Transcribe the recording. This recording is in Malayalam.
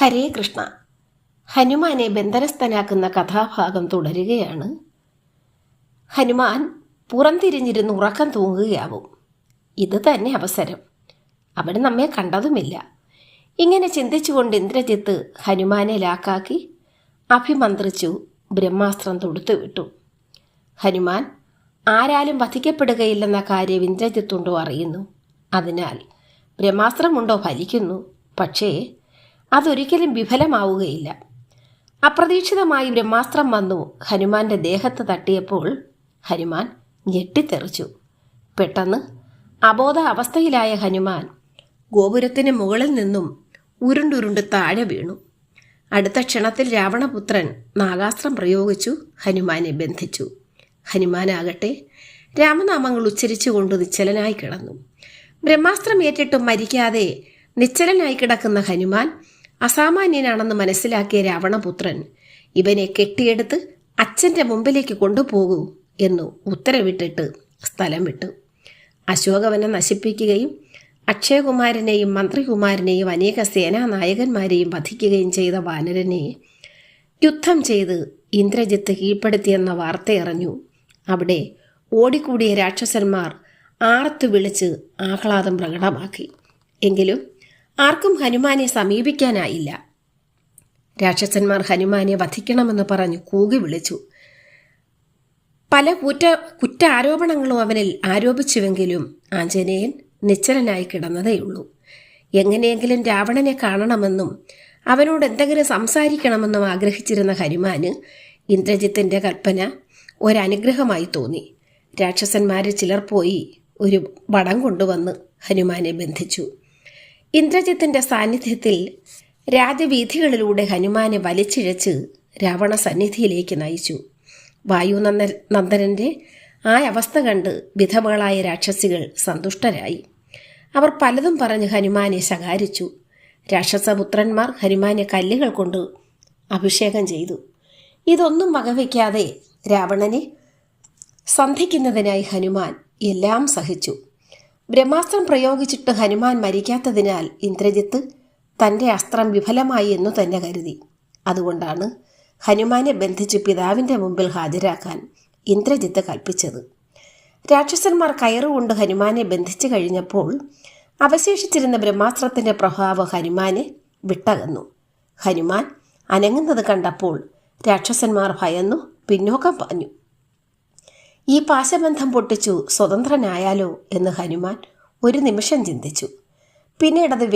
ഹരേ കൃഷ്ണ. ഹനുമാനെ ബന്ധനസ്ഥനാക്കുന്ന കഥാഭാഗം തുടരുകയാണ്. ഹനുമാൻ പുറംതിരിഞ്ഞിരുന്ന് ഉറക്കം തൂങ്ങുകയാവും. ഇത് തന്നെ അവസരം. അവിടെ നമ്മെ കണ്ടതുമില്ല. ഇങ്ങനെ ചിന്തിച്ചുകൊണ്ട് ഇന്ദ്രജിത്ത് ഹനുമാനെ ലാക്കാക്കി അഭിമന്ത്രിച്ചു ബ്രഹ്മാസ്ത്രം തൊടുത്തുവിട്ടു ഹനുമാൻ ആരാലും വധിക്കപ്പെടുകയില്ലെന്ന കാര്യം ഇന്ദ്രജിത്തുണ്ടോ അറിയുന്നു. അതിനാൽ ബ്രഹ്മാസ്ത്രമുണ്ടോ ഫലിക്കുന്നു. പക്ഷേ അതൊരിക്കലും വിഫലമാവുകയില്ല. അപ്രതീക്ഷിതമായി ബ്രഹ്മാസ്ത്രം വന്നു. ഹനുമാന്റെ ദേഹത്ത് തട്ടിയപ്പോൾ ഹനുമാൻ ഞെട്ടിത്തെറിച്ചു. പെട്ടെന്ന് അബോധ അവസ്ഥയിലായ ഹനുമാൻ ഗോപുരത്തിന് മുകളിൽ നിന്നും ഉരുണ്ടുരുണ്ട് താഴെ വീണു. അടുത്ത ക്ഷണത്തിൽ രാവണപുത്രൻ നാഗാസ്ത്രം പ്രയോഗിച്ചു. ഹനുമാനെ ബന്ധിച്ചു. ഹനുമാനാകട്ടെ രാമനാമങ്ങൾ ഉച്ചരിച്ചുകൊണ്ട് നിശ്ചലനായി കിടന്നു. ബ്രഹ്മാസ്ത്രം ഏറ്റിട്ടും മരിക്കാതെ നിശ്ചലനായി കിടക്കുന്ന ഹനുമാൻ അസാമാന്യനാണെന്ന് മനസ്സിലാക്കിയ രാവണപുത്രൻ ഇവനെ കെട്ടിയെടുത്ത് അച്ഛന്റെ മുമ്പിലേക്ക് കൊണ്ടുപോകൂ എന്നു ഉത്തരവിട്ടിട്ട് സ്ഥലം വിട്ടു. അശോകവനെ നശിപ്പിക്കുകയും അക്ഷയകുമാരനെയും മന്ത്രികുമാരനെയും അനേക സേനാ നായകന്മാരെയും വധിക്കുകയും ചെയ്ത വാനരനെ യുദ്ധം ചെയ്ത് ഇന്ദ്രജിത്ത് കീഴ്പ്പെടുത്തിയെന്ന വാർത്തയറിഞ്ഞു അവിടെ ഓടിക്കൂടിയ രാക്ഷസന്മാർ ആർത്തു വിളിച്ച് ആഹ്ലാദം പ്രകടമാക്കി. എങ്കിലും ആർക്കും ഹനുമാനെ സമീപിക്കാനായില്ല. രാക്ഷസന്മാർ ഹനുമാനെ വധിക്കണമെന്ന് പറഞ്ഞു കൂകി വിളിച്ചു. പല കുറ്റ കുറ്റാരോപണങ്ങളും അവനിൽ ആരോപിച്ചുവെങ്കിലും ആഞ്ജനേയൻ നിശ്ചലനായി കിടന്നതേയുള്ളൂ. എങ്ങനെയെങ്കിലും രാവണനെ കാണണമെന്നും അവനോട് എന്തെങ്കിലും സംസാരിക്കണമെന്നും ആഗ്രഹിച്ചിരുന്ന ഹനുമാന് ഇന്ദ്രജിത്തിന്റെ കൽപ്പന ഒരനുഗ്രഹമായി തോന്നി. രാക്ഷസന്മാരിൽ ചിലർ പോയി ഒരു വടം കൊണ്ടുവന്ന് ഹനുമാനെ ബന്ധിച്ചു. ഇന്ദ്രജിത്തിന്റെ സാന്നിധ്യത്തിൽ രാജവീഥികളിലൂടെ ഹനുമാനെ വലിച്ചിഴച്ച് രാവണ സന്നിധിയിലേക്ക് നയിച്ചു. വായു നന്ദനന്റെ ആ അവസ്ഥ കണ്ട് വിധവകളായ രാക്ഷസികൾ സന്തുഷ്ടരായി. അവർ പലതും പറഞ്ഞ് ഹനുമാനെ ശകാരിച്ചു. രാക്ഷസപുത്രന്മാർ ഹനുമാനെ കല്ലുകൾ കൊണ്ട് അഭിഷേകം ചെയ്തു. ഇതൊന്നും വകവയ്ക്കാതെ രാവണനെ സന്ധിക്കുന്നതിനായി ഹനുമാൻ എല്ലാം സഹിച്ചു. ബ്രഹ്മാസ്ത്രം പ്രയോഗിച്ചിട്ട് ഹനുമാൻ മരിക്കാത്തതിനാൽ ഇന്ദ്രജിത്ത് തന്റെ അസ്ത്രം വിഫലമായി എന്നു തന്നെ കരുതി. അതുകൊണ്ടാണ് ഹനുമാനെ ബന്ധിച്ച് പിതാവിന്റെ മുമ്പിൽ ഹാജരാക്കാൻ ഇന്ദ്രജിത്ത് കൽപ്പിച്ചത്. രാക്ഷസന്മാർ കയറുകൊണ്ട് ഹനുമാനെ ബന്ധിച്ചു കഴിഞ്ഞപ്പോൾ അവശേഷിച്ചിരുന്ന ബ്രഹ്മാസ്ത്രത്തിന്റെ പ്രഭാവം ഹനുമാനെ വിട്ടകന്നു. ഹനുമാൻ അനങ്ങുന്നത് കണ്ടപ്പോൾ രാക്ഷസന്മാർ ഭയന്നു പിന്നോക്കം പാഞ്ഞു. ഈ പാശബന്ധം പൊട്ടിച്ചു സ്വതന്ത്രനായാലോ എന്ന് ഹനുമാൻ ഒരു നിമിഷം ചിന്തിച്ചു. പിന്നീടത്